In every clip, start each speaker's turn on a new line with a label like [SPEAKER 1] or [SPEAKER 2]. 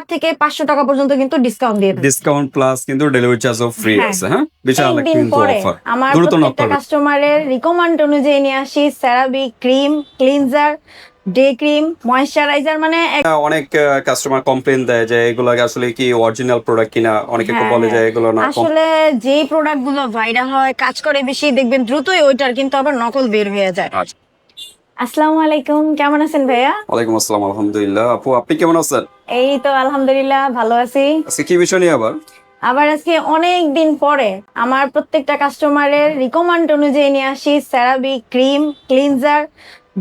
[SPEAKER 1] ষাট থেকে পাঁচশো টাকা পর্যন্ত কিন্তু ডিসকাউন্ট দিয়ে
[SPEAKER 2] ডিসকাউন্ট প্লাস কিন্তু ডেলিভারি চার্জও ফ্রি
[SPEAKER 1] হ্যাঁ।
[SPEAKER 2] আছে হ্যাঁ? বিশাল কিন্তু অফার
[SPEAKER 1] আমার প্রত্যেকটা কাস্টমারের রিকমেন্ড অনুযায়ী নিয়ে আসি CeraVe cream cleanser day cream moisturiser মানে
[SPEAKER 2] অনেক কাস্টমার কমপ্লেন দেয় যে এগুলো আসলে কি অরিজিনাল প্রোডাক্ট কিনা? অনেকে তো
[SPEAKER 1] হ্যাঁ,
[SPEAKER 2] বলে যে
[SPEAKER 1] হ্যাঁ।
[SPEAKER 2] এগুলো না
[SPEAKER 1] আসলে যেই প্রোডাক্টগুলো ভাইরাল হয় কাজ করে বেশি দেখবেন দ্রুতই ওইটার কিন্তু আবার নকল বের হয়ে যায়।
[SPEAKER 2] আচ্ছা।
[SPEAKER 1] আসসালামু আলাইকুম কেমন আছেন ভাইয়া?
[SPEAKER 2] ওয়ালাইকুম আসসালাম আলহামদুলিল্লাহ। আপু আপনি কেমন আছেন?
[SPEAKER 1] এই তো আলহামদুলিল্লাহ ভালো আছি।
[SPEAKER 2] আজকে কি বিষয় নিয়ে আবার?
[SPEAKER 1] আবার আজকে অনেক দিন পরে আমার প্রত্যেকটা কাস্টমারের রিকমেন্ড অনুযায়ী নিয়ে আসি CeraVe cream cleanser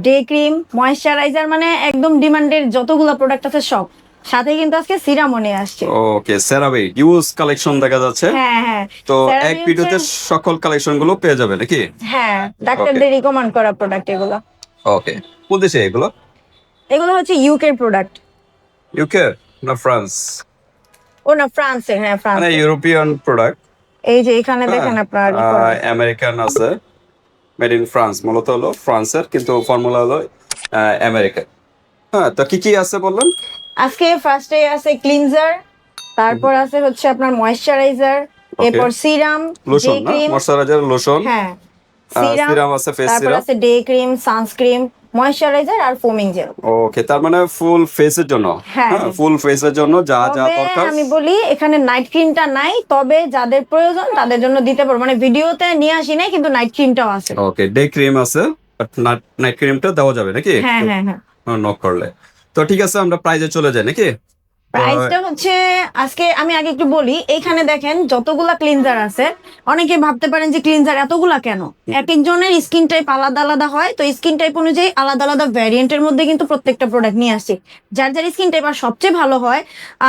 [SPEAKER 1] day cream moisturiser মানে একদম ডিমান্ডের যতগুলো প্রোডাক্ট আছে সব। সাথে কিন্তু আজকে সিরামও নিয়ে আসছে।
[SPEAKER 2] ওকে সেরাবে ইউজ কালেকশন দেখা যাচ্ছে।
[SPEAKER 1] হ্যাঁ হ্যাঁ।
[SPEAKER 2] তো এক ভিডিওতে সকল কালেকশনগুলো পেয়ে যাবে নাকি?
[SPEAKER 1] হ্যাঁ ডাক্তারদের রিকমেন্ড করা প্রোডাক্ট এগুলো।
[SPEAKER 2] ওকে কোন দেশে এগুলো?
[SPEAKER 1] এগুলো হচ্ছে ইউকে প্রোডাক্ট
[SPEAKER 2] ইউকে না ফ্রান্স
[SPEAKER 1] ও না ফ্রান্সের হ্যাঁ ফ্রান্স
[SPEAKER 2] মানে ইউরোপিয়ান প্রোডাক্ট
[SPEAKER 1] এই যে এখানে দেখেন আপনার।
[SPEAKER 2] আমেরিকান আছে। মেড ইন ফ্রান্স মূলত হলো ফ্রান্সের কিন্তু ফর্মুলা হলো আমেরিকান হ্যাঁ তো কি কি আছে বললেন?
[SPEAKER 1] আজকে ফার্স্টে আছে ক্লিনজার তারপর আছে হচ্ছে আপনার ময়শ্চারাইজার এরপর সিরাম
[SPEAKER 2] লোশন ময়শ্চারাইজার লোশন
[SPEAKER 1] হ্যাঁ। সিরাম
[SPEAKER 2] আছে ফেস
[SPEAKER 1] তারপর
[SPEAKER 2] সিরাম
[SPEAKER 1] আছে ডে ক্রিম সানস্ক্রিন ময়শ্চারাইজার আর ফোমিং জেল।
[SPEAKER 2] ওকে তার মানে ফুল ফেসের জন্য?
[SPEAKER 1] হ্যাঁ।
[SPEAKER 2] হ্যাঁ ফুল ফেসের জন্য যা যা দরকার।
[SPEAKER 1] আমি বলি এখানে নাইট ক্রিমটা নাই তবে যাদের প্রয়োজন তাদের জন্য দিতে পারব। মানে ভিডিওতে নিয়ে আসি নাই কিন্তু নাইট ক্রিমটাও আছে।
[SPEAKER 2] ওকে ডে ক্রিম আছে নাইট ক্রিমটা দেওয়া যাবে নাকি?
[SPEAKER 1] হ্যাঁ হ্যাঁ হ্যাঁ।
[SPEAKER 2] নক করলে। তো ঠিক আছে আমরা প্রাইজে চলে যাই নাকি?
[SPEAKER 1] প্রাইসটা হচ্ছে আজকে আমি আগে একটু বলি এইখানে দেখেন যতগুলা ক্লিনজার আছে অনেকে ভাবতে পারেন যে ক্লিনজার এতগুলা কেন? এক একজনের স্কিন টাইপ আলাদা আলাদা হয় তো স্কিন টাইপ অনুযায়ী আলাদা আলাদা ভ্যারিয়েন্টের মধ্যে কিন্তু প্রত্যেকটা প্রোডাক্ট নিয়ে আসছি যার যার স্কিন টাইপ আর সবচেয়ে ভালো হয়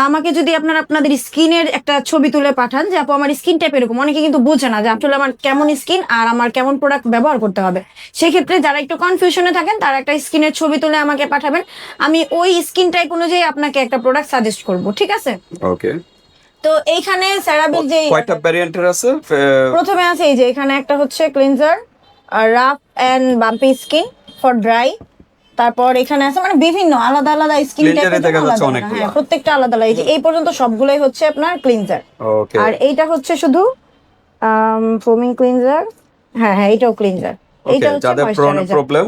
[SPEAKER 1] আমাকে যদি আপনারা আপনাদের স্কিনের একটা ছবি তুলে পাঠান যে আপু আমার স্কিন টাইপ এরকম। অনেকে কিন্তু বোঝে না যে আসলে আমার কেমন স্কিন আর আমার কেমন প্রোডাক্ট ব্যবহার করতে হবে? সেক্ষেত্রে যারা একটু কনফিউশনে থাকেন তারা একটা স্কিনের ছবি তুলে আমাকে পাঠাবেন। আমি ওই স্কিন টাইপ অনুযায়ী আপনাকে একটা প্রোডাক্ট সাজেস্ট করব ঠিক আছে?
[SPEAKER 2] ওকে
[SPEAKER 1] তো এইখানে স্যারাবিল যে
[SPEAKER 2] কয়টা ভ্যারিয়েন্টের আছে?
[SPEAKER 1] প্রথমে আছে এই যে এখানে একটা হচ্ছে cleanser R rough and bumpy skin for dry তারপর এখানে আছে মানে বিভিন্ন আলাদা আলাদা স্কিন টাইপের
[SPEAKER 2] দেখা যাচ্ছে
[SPEAKER 1] আলাদা হ্যাঁ প্রত্যেকটা আলাদা আলাদা। এই যে এই পর্যন্ত সবগুলোই হচ্ছে আপনার ক্লিনজার
[SPEAKER 2] ওকে
[SPEAKER 1] আর এইটা হচ্ছে শুধু ফোমিং ক্লিনজার হ্যাঁ হ্যাঁ এইটাও ক্লিনজার এইটা হচ্ছে
[SPEAKER 2] যাদের প্রবলেম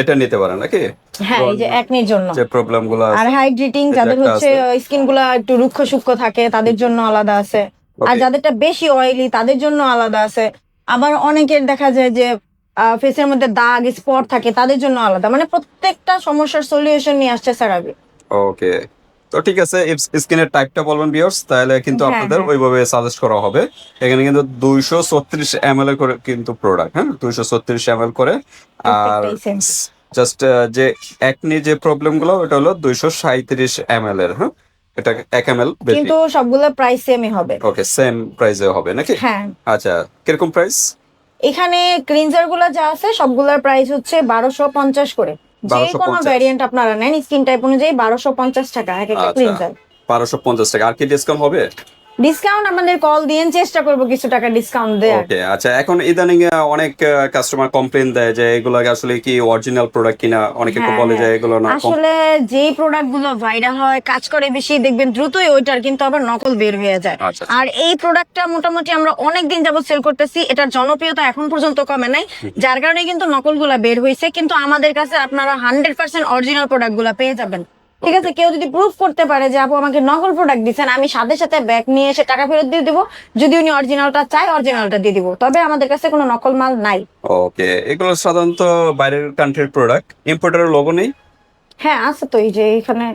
[SPEAKER 2] এটা নিতে পারেন নাকি?
[SPEAKER 1] হ্যাঁ এই যে একনির জন্য।
[SPEAKER 2] যে প্রবলেমগুলো
[SPEAKER 1] আর হাইড্রেটিং যাদের হচ্ছে স্কিনগুলা একটু রুক্ষ সূক্ষ্ম থাকে তাদের জন্য আলাদা আছে। আর যাদেরটা বেশি অয়েলি তাদের জন্য আলাদা আছে। আবার অনেকের দেখা যায় যে ফেসের মধ্যে দাগ স্পট থাকে তাদের জন্য আলাদা। মানে প্রত্যেকটা সমস্যার সলিউশন নিয়ে আসছে স্যারাবি
[SPEAKER 2] ওকে তো ঠিক আছে স্কিনের টাইপটা বলবেন ভিউয়ার্স তাহলে কিন্তু
[SPEAKER 1] হ্যাঁ,
[SPEAKER 2] আপনাদের
[SPEAKER 1] হ্যাঁ।
[SPEAKER 2] ওইভাবে সাজেস্ট করা হবে। এখানে কিন্তু দুইশো ছত্রিশ এম এল করে কিন্তু প্রোডাক্ট হ্যাঁ? দুইশো ছত্রিশ এম এল করে। আর। জাস্ট যে একনি যে প্রবলেমগুলো ওটা হলো দুইশো সাঁত্রিশ এম এল এর হ্যাঁ? এটা এক এম এল
[SPEAKER 1] কিন্তু সবগুলো প্রাইস সেমই হবে।
[SPEAKER 2] ওকে সেম প্রাইসে হবে নাকি?
[SPEAKER 1] হ্যাঁ।
[SPEAKER 2] আচ্ছা কীরকম প্রাইস
[SPEAKER 1] এখানে ক্লিনজারগুলো যা আছে সবগুলোর প্রাইস হচ্ছে বারোশো পঞ্চাশ করে। যে কোনো ভ্যারিয়েন্ট আপনারা নেন স্কিন টাইপ অনুযায়ী বারোশো পঞ্চাশ টাকা এক একটা
[SPEAKER 2] আচ্ছা।
[SPEAKER 1] ক্লিনজার
[SPEAKER 2] বারোশো পঞ্চাশ টাকা। আর কি ডিসকাউন্ট হবে?
[SPEAKER 1] ডিসকাউন্ট আমাদের কল দিয়েন চেষ্টা করব কিছু টাকা ডিসকাউন্ট দেওয়ার।
[SPEAKER 2] ওকে আচ্ছা এখন ইদানিং অনেক কাস্টমার কমপ্লেন দেয় যে এগুলো আসলে কি অরিজিনাল প্রোডাক্ট কিনা অনেকে তো
[SPEAKER 1] হ্যাঁ,
[SPEAKER 2] বলে যে
[SPEAKER 1] হ্যাঁ।
[SPEAKER 2] এগুলো না
[SPEAKER 1] আসলে যেই প্রোডাক্টগুলো ভাইরাল হয় কাজ করে বেশি দেখবেন দ্রুতই ওইটার কিন্তু আবার নকল বের হয়ে যায়।
[SPEAKER 2] আচ্ছা।
[SPEAKER 1] আর এই প্রোডাক্টটা মোটামুটি আমরা অনেক দিন যাবত সেল করতেছি এটার জনপ্রিয়তা এখন পর্যন্ত কমে নাই। যার কারণে কিন্তু নকলগুলা বের হয়েছে কিন্তু আমাদের কাছে আপনারা হান্ড্রেড পার্সেন্ট অরিজিনাল প্রোডাক্টগুলা পেয়ে যাবেন। ঠিক আছে কেউ যদি প্রুফ করতে পারে যে আপু আমাকে নকল প্রোডাক্ট দিচ্ছেন আমি সাথে সাথে ব্যাগ নিয়ে এসে টাকা ফেরত দিয়ে দিব যদি উনি অরিজিনালটা চায় অরিজিনালটা দিয়ে দিব। তবে আমাদের কাছে কোনো নকল মাল নাই।
[SPEAKER 2] ওকে এগুলো সাধারণত বাইরের কান্ট্রির প্রোডাক্ট ইম্পোর্টারের লোগো নেই?
[SPEAKER 1] হ্যাঁ আছে তো এই যে এখানে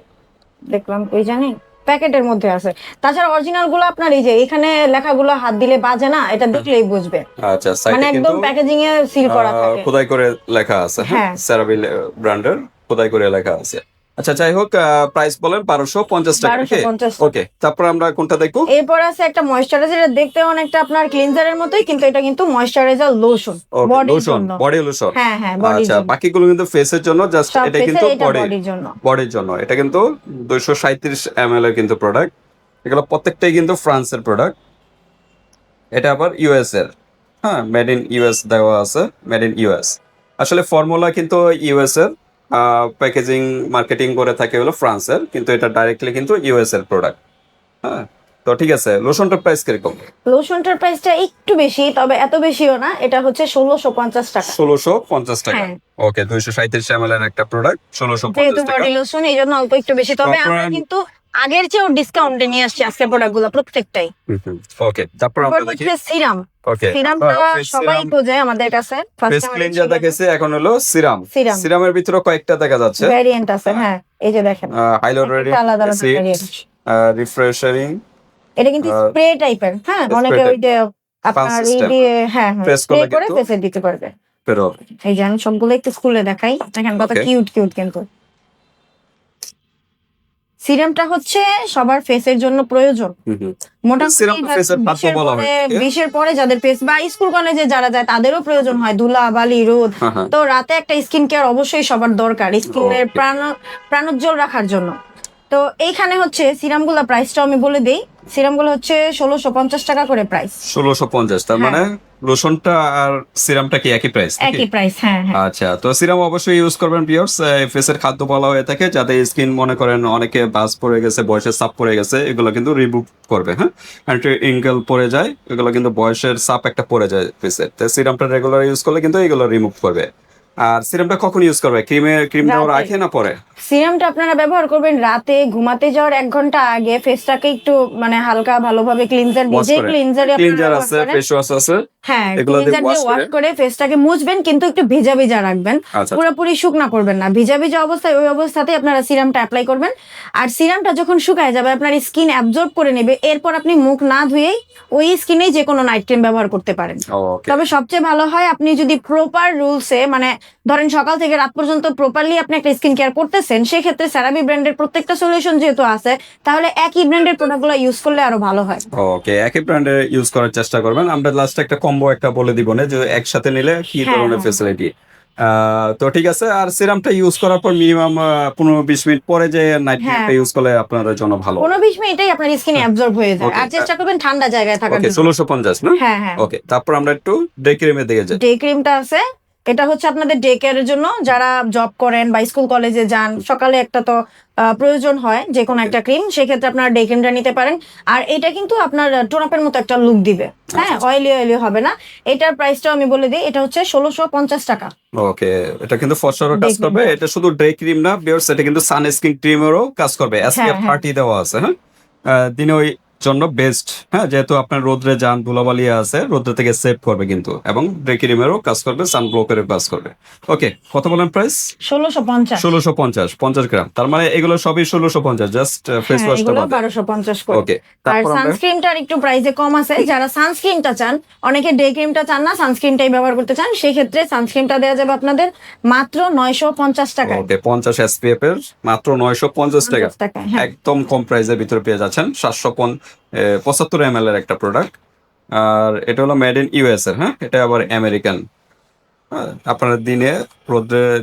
[SPEAKER 1] দেখলাম ওই জানি? প্যাকেটের মধ্যে আছে। তাছাড়া অরিজিনালগুলো আপনার এই যে এখানে লেখাগুলো হাত দিলে বাজে না এটা দেখলেই বুঝবে।
[SPEAKER 2] আচ্ছা
[SPEAKER 1] মানে একদম প্যাকেজিং এ সিল করা থাকে।
[SPEAKER 2] খোদাই করে লেখা আছে হ্যাঁ?
[SPEAKER 1] হ্যাঁ।
[SPEAKER 2] সেরাবিল ব্র্যান্ডের খোদাই করে লেখা আছে। আচ্ছা যাই হোক প্রাইস বলেন বারোশো পঞ্চাশ টাকা ওকে তারপর আমরা কোনটা দেখব?
[SPEAKER 1] এরপর আছে একটা ময়শ্চারাইজার দেখতে অনেকটা আপনার ক্লিনজারের মতোই কিন্তু এটা কিন্তু moisturiser lotion
[SPEAKER 2] lotion body lotion
[SPEAKER 1] হ্যাঁ হ্যাঁ
[SPEAKER 2] আচ্ছা বাকিগুলো কিন্তু ফেসের জন্য জাস্ট এটা কিন্তু বডি
[SPEAKER 1] বডির জন্য।
[SPEAKER 2] বডির জন্য। এটা কিন্তু দুইশো সাঁত্রিশ এম এর কিন্তু প্রোডাক্ট এগুলো প্রত্যেকটাই কিন্তু ফ্রান্সের প্রোডাক্ট এটা আবার ইউএস এর হ্যাঁ মেড ইন ইউএস দেওয়া আছে মেড ইন ইউএস আসলে ফর্মুলা কিন্তু ইউএস এর প্যাকেজিং মার্কেটিং করে থাকে হলো ফ্রান্সের কিন্তু এটা ডাইরেক্টলি কিন্তু ইউএস এর প্রোডাক্ট হ্যাঁ তো ঠিক আছে লোশনটার প্রাইস কীরকম?
[SPEAKER 1] লোশনটার প্রাইসটা একটু বেশি তবে এত বেশিও না এটা হচ্ছে ষোলোশো পঞ্চাশ টাকা।
[SPEAKER 2] ষোলোশো পঞ্চাশ টাকা।
[SPEAKER 1] হ্যাঁ।
[SPEAKER 2] ওকে দুইশো সাঁত্রিশ এম এর একটা প্রোডাক্ট ষোলোশো পঞ্চাশ টাকা।
[SPEAKER 1] লোশন এই জন্য অল্প একটু বেশি। তবে আমরা কিন্তু আগের চেয়েও ডিসকাউন্টে নিয়ে আসছি আজকের প্রোডাক্টগুলো প্রত্যেকটাই
[SPEAKER 2] ওকে তারপর আমরা দেখি।
[SPEAKER 1] সিরাম।
[SPEAKER 2] ওকে
[SPEAKER 1] সিরামটা সবাই খোঁজে আমাদের কাছে।
[SPEAKER 2] ফেস ক্লিনজার দেখেছে। এখন হলো সিরাম। সিরামের ভিতরে কয়েকটা দেখা যাচ্ছে।
[SPEAKER 1] আছে হ্যাঁ এই যে দেখেন।
[SPEAKER 2] হাইলোরেডিন
[SPEAKER 1] আলাদা আলাদা ভ্যারিয়েন্ট
[SPEAKER 2] রিফ্রেশারিং
[SPEAKER 1] এটা কিন্তু স্প্রে টাইপের হ্যাঁ অনেকে ওই যে আপনার এই দিয়ে হ্যাঁ হ্যাঁ স্প্রে করে ফেসে দিতে পারবে। এই যে আমি সবগুলো একটু স্কুলে দেখাই। দেখেন কত কিউট কিউট কিন্তু। সিরামটা হচ্ছে সবার ফেসের জন্য প্রয়োজন। মোটামুটি
[SPEAKER 2] Serum তো
[SPEAKER 1] এটা
[SPEAKER 2] face এর খাদ্য
[SPEAKER 1] 20
[SPEAKER 2] বলা হয়,
[SPEAKER 1] পরে-
[SPEAKER 2] ঠিক আছে?
[SPEAKER 1] 20 পরে যাদের ফেস বা স্কুল কলেজে যারা যায় তাদেরও প্রয়োজন হয় ধুলা বালি রোদ।
[SPEAKER 2] হ্যাঁ হ্যাঁ।
[SPEAKER 1] তো রাতে একটা স্কিন কেয়ার অবশ্যই সবার দরকার স্কিনের. প্রাণ প্রাণোজ্জ্বল রাখার জন্য। তো এইখানে হচ্ছে সিরামগুলো প্রাইসটাও আমি বলে দিই। সিরামগুলো হচ্ছে ষোলোশো পঞ্চাশ টাকা করে প্রাইস
[SPEAKER 2] ষোলোশো পঞ্চাশ তার
[SPEAKER 1] হ্যাঁ।
[SPEAKER 2] মানে লোশনটা আর সিরামটা কি একই প্রাইস
[SPEAKER 1] একই প্রাইস হ্যাঁ হ্যাঁ।
[SPEAKER 2] আচ্ছা তো সিরাম অবশ্যই ইউজ করবেন পিওর্স ফেসের খাদ্য বলা হয়ে থাকে যাতে স্কিন মনে করেন অনেকে বাস পড়ে গেছে বয়সের চাপ পড়ে গেছে এগুলো কিন্তু রিমুভ করবে হ্যাঁ? অ্যান্টি ইঙ্কেল পড়ে যায় এগুলো কিন্তু বয়সের চাপ একটা পড়ে যায় ফেসের তো সিরামটা রেগুলার ইউজ করলে কিন্তু এগুলো রিমুভ করবে। আর সিরামটা কখন ইউজ করবে? ক্রিমে ক্রিম দেওয়ার। আগে না পরে?
[SPEAKER 1] সিরামটা আপনারা ব্যবহার করবেন রাতে ঘুমাতে যাওয়ার এক ঘণ্টা আগে ফেসটাকে একটু মানে হালকা ভালোভাবে ক্লিনজার
[SPEAKER 2] করে।
[SPEAKER 1] ক্লিনজারে
[SPEAKER 2] ক্লিনজার আছে ফেস ওয়াশ আছে
[SPEAKER 1] হ্যাঁ
[SPEAKER 2] এগুলো দিয়ে
[SPEAKER 1] ক্লিনজার দিয়ে
[SPEAKER 2] wash
[SPEAKER 1] ওয়াশ করে ফেসটাকে মুছবেন কিন্তু একটু ভেজা ভেজা রাখবেন।
[SPEAKER 2] আচ্ছা।
[SPEAKER 1] পুরোপুরি শুকনা করবেন না। ভিজা ভিজা অবস্থায় ওই অবস্থাতে আপনারা সিরামটা অ্যাপ্লাই করবেন। আর সিরামটা যখন শুকায় যাবে আপনার স্কিন অ্যাবজর্ব করে নেবে। এরপর আপনি মুখ না ধুয়েই ওই স্কিনেই যে কোনো নাইট ক্রিম ব্যবহার করতে পারেন। তবে সবচেয়ে ভালো হয় আপনি যদি প্রপার রুলসে মানে ধরেন সকাল থেকে রাত পর্যন্ত প্রপারলি আপনি একটা স্কিন কেয়ার করতেছেন সেক্ষেত্রে স্যারাবি ব্র্যান্ডের প্রত্যেকটা সলিউশন যেহেতু আছে তাহলে একই ব্র্যান্ডের প্রোডাক্টগুলো ইউজ করলে আরও ভালো হয়।
[SPEAKER 2] ওকে একই ব্র্যান্ডের ইউজ করার চেষ্টা করবেন। আমরা লাস্ট একটা কম্বো একটা বলে দিব না যে একসাথে নিলে কি
[SPEAKER 1] হ্যাঁ,
[SPEAKER 2] ধরনের। ফেসিলিটি তো ঠিক আছে আর সিরামটা ইউজ করার পর মিনিমাম পনেরো বিশ মিনিট পরে যে নাইট। ক্রিমটা ইউজ করলে আপনাদের জন্য ভালো।
[SPEAKER 1] পনেরো বিশ মিনিটেই আপনার স্কিনে অ্যাবজর্ব হয়ে যায়। আর চেষ্টা করবেন ঠান্ডা জায়গায় থাকার
[SPEAKER 2] ওকে ষোলোশো পঞ্চাশ না?
[SPEAKER 1] হ্যাঁ হ্যাঁ।
[SPEAKER 2] ওকে তারপর আমরা একটু ডে ক্রিমের দিকে যাই।
[SPEAKER 1] ডে ক্রিমটা আছে এটা হচ্ছে আপনাদের ডে কেয়ারের জন্য। যারা জব করেন বা স্কুল কলেজে যান সকালে একটা তো প্রয়োজন হয় যে কোনো একটা ক্রিম সেক্ষেত্রে আপনারা ডে ক্রিমটা নিতে পারেন। আর এটা কিন্তু আপনার টোনাপের মতো একটা লুক দিবে। হ্যাঁ অয়েলি অয়েলি হবে না। এটার প্রাইসটাও আমি বলে দিই এটা হচ্ছে ষোলোশো পঞ্চাশ টাকা।
[SPEAKER 2] ওকে এটা কিন্তু ফসরও কাজ করবে। এটা শুধু ডে ক্রিম না বিয়ার্স এটা কিন্তু সানস্ক্রিন ক্রিমেরও কাজ করবে। এসপিএফ
[SPEAKER 1] হ্যাঁ।
[SPEAKER 2] থার্টি দেওয়া আছে হ্যাঁ? দিনে ওই জন্য বেস্ট হ্যাঁ যেহেতু আপনার রোদ্রে যান ধুলাবালি আছে রোদ্রে থেকে সেভ করবে কিন্তু এবং ডে ক্রিমেরও কাজ করবে সানব্লকেরও কাজ করবে। ওকে কত বলেন প্রাইস
[SPEAKER 1] ষোলোশো পঞ্চাশ।
[SPEAKER 2] ষোলোশো পঞ্চাশ পঞ্চাশ গ্রাম। তার মানে এগুলো সবই ষোলোশো পঞ্চাশ জাস্ট ফেস ওয়াশটা
[SPEAKER 1] বারোশো পঞ্চাশ
[SPEAKER 2] ওকে
[SPEAKER 1] আর সানস্ক্রিনটার একটু প্রাইসে কম আছে। যারা সানস্ক্রিনটা চান অনেকে ডে ক্রিমটা চান না সানস্ক্রিনটাই ব্যবহার করতে চান সেই ক্ষেত্রে সানস্ক্রিনটা দেওয়া যাবে আপনাদের মাত্র নয়শো পঞ্চাশ টাকায়।
[SPEAKER 2] ওকে পঞ্চাশ এসপিএফ এর মাত্র নয়শো পঞ্চাশ টাকা।
[SPEAKER 1] 50 টাকায় হ্যাঁ।
[SPEAKER 2] একদম কম প্রাইসের ভিতরে পেয়ে যাচ্ছেন সাতশো পঁচাত্তর এম এর একটা প্রোডাক্ট আর এটা হলো মেড ইন ইউএস এর হ্যাঁ? এটা আবার আমেরিকান আপনারা দিনে
[SPEAKER 1] আর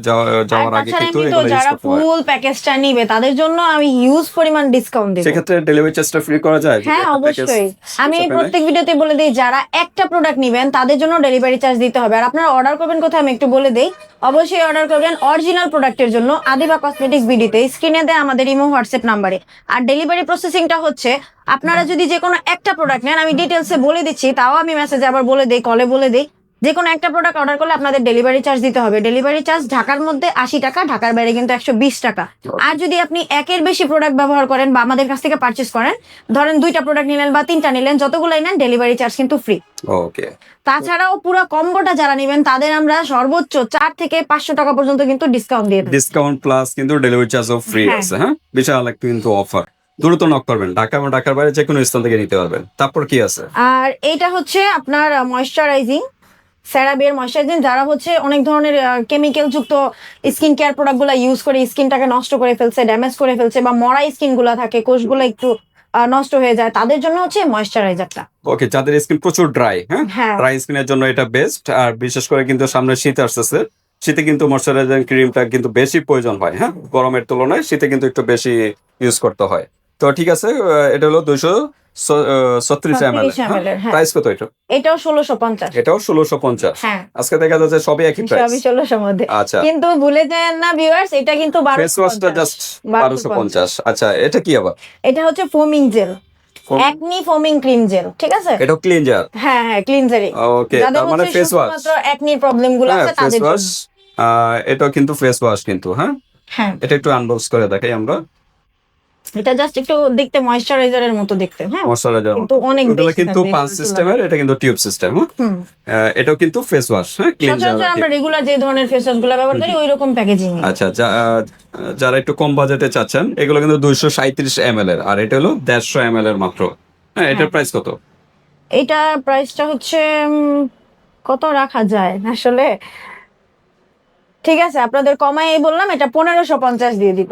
[SPEAKER 2] যাওয়ার আগে কিন্তু
[SPEAKER 1] যারা ফুল প্যাকেজটা নিবে তাদের জন্য আমি হিউজ পরিমাণ ডিসকাউন্ট দেব।
[SPEAKER 2] সেক্ষেত্রে ডেলিভারি চার্জটা ফ্রি করা যায়?
[SPEAKER 1] হ্যাঁ অবশ্যই। আমি
[SPEAKER 2] নেয়?
[SPEAKER 1] প্রত্যেক ভিডিওতে বলে দিই যারা একটা প্রোডাক্ট নেবেন তাদের জন্য ডেলিভারি চার্জ দিতে হবে। আর আপনারা অর্ডার করবেন কোথায় আমি একটু বলে দেই। অবশ্যই অর্ডার করবেন অরিজিনাল প্রোডাক্টের জন্য আদিবা কসমেটিক্স বিডিতে স্ক্রিনে দেয় আমাদের ইমো হোয়াটসঅ্যাপ নাম্বারে। আর ডেলিভারি প্রসেসিংটা হচ্ছে আপনারা যদি যে কোনো একটা প্রোডাক্ট নেন আমি ডিটেলসে বলে দিচ্ছি তাও আমি মেসেজে আবার বলে দিই কলে বলে দিই। যে কোনো একটা প্রোডাক্ট অর্ডার করলে আপনাদের ডেলিভারি চার্জ দিতে হবে। ডেলিভারি চার্জ ঢাকার মধ্যে আশি টাকা ঢাকার বাইরে কিন্তু একশো বিশ টাকা। আর যদি আপনি একের বেশি প্রোডাক্ট ব্যবহার করেন বা আমাদের কাছ থেকে পারচেস করেন ধরেন দুইটা প্রোডাক্ট নিলেন বা তিনটা নিলেন যতগুলাই নেন ডেলিভারি চার্জ কিন্তু ফ্রি
[SPEAKER 2] ওকে
[SPEAKER 1] তাছাড়াও পুরো কম্বোটা যারা নেবেন তাদের আমরা সর্বোচ্চ চার থেকে পাঁচশো টাকা পর্যন্ত কিন্তু ডিসকাউন্ট দিয়ে
[SPEAKER 2] ডিসকাউন্ট প্লাস কিন্তু ডেলিভারি চার্জও ফ্রি। আছে হ্যাঁ? বিশাল একটা কিন্তু অফার দ্রুত নক করবেন। ঢাকা এবং ঢাকার বাইরে যে কোনো স্থান থেকে নিতে পারবেন। তারপর কি আছে?
[SPEAKER 1] আর এটা হচ্ছে আপনার ময়শ্চারাইজিং স্যারাবিয়ার ময়শ্চারাইজিং যারা হচ্ছে অনেক ধরনের কেমিক্যাল যুক্ত স্কিন কেয়ার প্রোডাক্টগুলো ইউজ করে স্কিনটাকে নষ্ট করে ফেলছে ড্যামেজ করে ফেলছে বা মরা স্কিনগুলা থাকে কোষগুলো একটু নষ্ট হয়ে যায় তাদের জন্য হচ্ছে ময়শ্চারাইজারটা
[SPEAKER 2] ওকে যাদের স্কিন প্রচুর ড্রাই হ্যাঁ?
[SPEAKER 1] হ্যাঁ।
[SPEAKER 2] ড্রাই স্কিনের জন্য এটা বেস্ট আর বিশেষ করে কিন্তু সামনে শীত আসতেছে শীতে কিন্তু ময়শ্চারাইজিং ক্রিমটা কিন্তু বেশি প্রয়োজন হয় হ্যাঁ? গরমের তুলনায় শীতে কিন্তু একটু বেশি ইউজ করতে হয়। তো ঠিক আছে এটা হলো দুইশো ছত্রিশ এম এল
[SPEAKER 1] 36 ml এর, হ্যাঁ।
[SPEAKER 2] প্রাইস কত এটা
[SPEAKER 1] এটাও ষোলোশো পঞ্চাশ।
[SPEAKER 2] এটাও ষোলোশো পঞ্চাশ।
[SPEAKER 1] হ্যাঁ।
[SPEAKER 2] আজকে দেখা যাচ্ছে সবই একই প্রাইস
[SPEAKER 1] সবই ষোলোশোর মধ্যে।
[SPEAKER 2] আচ্ছা।
[SPEAKER 1] কিন্তু ভুলে যান না ভিউয়ার্স এটা কিন্তু
[SPEAKER 2] ফেস ওয়াশটা
[SPEAKER 1] 1250
[SPEAKER 2] জাস্ট বারোশো পঞ্চাশ। আচ্ছা এটা কি আবার?
[SPEAKER 1] এটা হচ্ছে foaming gel acne foaming cream gel ঠিক আছে?
[SPEAKER 2] এটা ক্লিনজার
[SPEAKER 1] হ্যাঁ হ্যাঁ ক্লিনজারি
[SPEAKER 2] ওকে তার মানে ফেস ওয়াশ
[SPEAKER 1] একনির প্রবলেমগুলো
[SPEAKER 2] হ্যাঁ
[SPEAKER 1] আছে তাদের জন্য।
[SPEAKER 2] কিন্তু ফেস ওয়াশ কিন্তু হ্যাঁ?
[SPEAKER 1] হ্যাঁ।
[SPEAKER 2] এটা একটু আনবক্স করে দেখাই আমরা।
[SPEAKER 1] এটা জাস্ট একটু দেখতে ময়শ্চারাইজারের মতো দেখতে হ্যাঁ? কিন্তু অনেক
[SPEAKER 2] কিন্তু পাঁচ সিস্টেমের এটা কিন্তু টিউব সিস্টেম
[SPEAKER 1] হুম।
[SPEAKER 2] এটাও কিন্তু ফেস ওয়াশ হ্যাঁ? ক্লিনজার
[SPEAKER 1] আমরা রেগুলার যে ধরনের ফেস ওয়াশগুলো ব্যবহার করি ওই রকম প্যাকেজিং
[SPEAKER 2] আচ্ছা যারা একটু কম বাজেটে চাচ্ছেন এগুলো কিন্তু দুইশো সাঁত্রিশ এর আর এটা হলো দেড়শো এম এর মাত্র। হ্যাঁ এটার প্রাইস কত?
[SPEAKER 1] এটা প্রাইসটা হচ্ছে কত রাখা যায় আসলে? ঠিক আছে আপনাদের কমাই বললাম এটা পনেরোশো পঞ্চাশ দিয়ে দিব।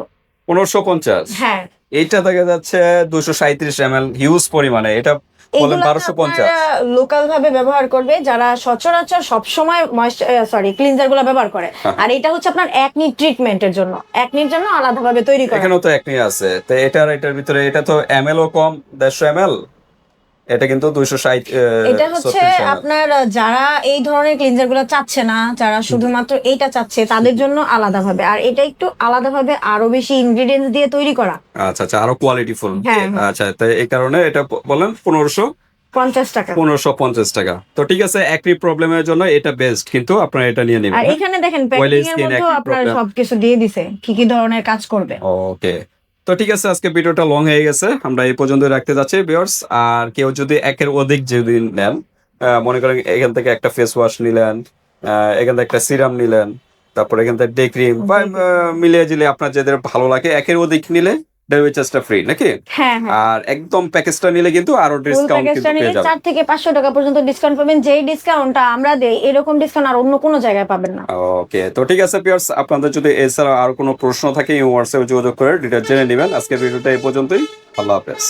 [SPEAKER 2] পনেরোশো পঞ্চাশ।
[SPEAKER 1] হ্যাঁ।
[SPEAKER 2] এইটা দেখা যাচ্ছে দুশো সাঁত্রিশ এম এল হিউজ পরিমাণে। এটা বলেন বারোশো পঞ্চাশ।
[SPEAKER 1] লোকাল ভাবে ব্যবহার করবে যারা সচরাচর সবসময় সরি ক্লিনজারগুলো ব্যবহার করে।
[SPEAKER 2] হ্যাঁ।
[SPEAKER 1] আর এটা হচ্ছে আপনার একনি ট্রিটমেন্টের জন্য। একনির জন্য আলাদাভাবে তৈরি করা।
[SPEAKER 2] এখানেও তো একনি আছে। তো এটার এটার ভিতরে এটা তো এম ও কম দেড়শো এম এটা কিন্তু দুইশো ষাট
[SPEAKER 1] এটা হচ্ছে আপনার যারা এই ধরনের ক্লিনজারগুলো চাচ্ছে না যারা শুধুমাত্র এইটা চাচ্ছে তাদের জন্য আলাদাভাবে আর এটা একটু আলাদাভাবে আরও বেশি ইনগ্রেডিয়েন্টস দিয়ে তৈরি করা।
[SPEAKER 2] আচ্ছা আচ্ছা আরও কোয়ালিটি ফুল
[SPEAKER 1] হ্যাঁ, হ্যাঁ।
[SPEAKER 2] আচ্ছা তো এই কারণে এটা বলেন পনেরোশো
[SPEAKER 1] পঞ্চাশ টাকা।
[SPEAKER 2] পনেরোশো পঞ্চাশ টাকা। তো ঠিক আছে একনি প্রবলেমের জন্য এটা বেস্ট কিন্তু আপনারা এটা নিয়ে নেবেন
[SPEAKER 1] আর এখানে দেখেন প্যাকেজিং এর মধ্যেও আপনার সবকিছু দিয়ে দিছে কি কি ধরনের কাজ করবে।
[SPEAKER 2] ওকে তো ঠিক আছে, আজকে ভিডিওটা লং হয়ে গেছে। আমরা এই পর্যন্ত রাখতে যাচ্ছি বিয়ার্স আর কেউ যদি একের অধিক যদি নেন মনে করেন এখান থেকে একটা ফেস ওয়াশ নিলেন এখান থেকে একটা সিরাম নিলেন, তারপর এখান থেকে ডে ক্রিম বা মিলিয়ে জিলে আপনার যাদের ভালো লাগে, একের অধিক নিলে ডেলিভারি ফ্রি নাকি?
[SPEAKER 1] হ্যাঁ হ্যাঁ।
[SPEAKER 2] আর একদম প্যাকেজটা নিলে কিন্তু
[SPEAKER 1] আরও
[SPEAKER 2] ডিসকাউন্ট কিন্তু
[SPEAKER 1] প্যাকেজটা
[SPEAKER 2] পেয়ে যাবেন।
[SPEAKER 1] চার থেকে পাঁচশো টাকা পর্যন্ত ডিসকাউন্ট পাবেন। যেই ডিসকাউন্টটা আমরা দেই এরকম ডিসকাউন্ট আর অন্য কোনো জায়গায় পাবেন না।
[SPEAKER 2] ওকে তো ঠিক আছে পিয়ার্স আপনাদের যদি এছাড়া আর কোনো প্রশ্ন থাকে হোয়াটসঅ্যাপে যোগাযোগ করে জেনে নেবেন। আজকের ভিডিওটা এই পর্যন্তই। আল্লাহ হাফেজ।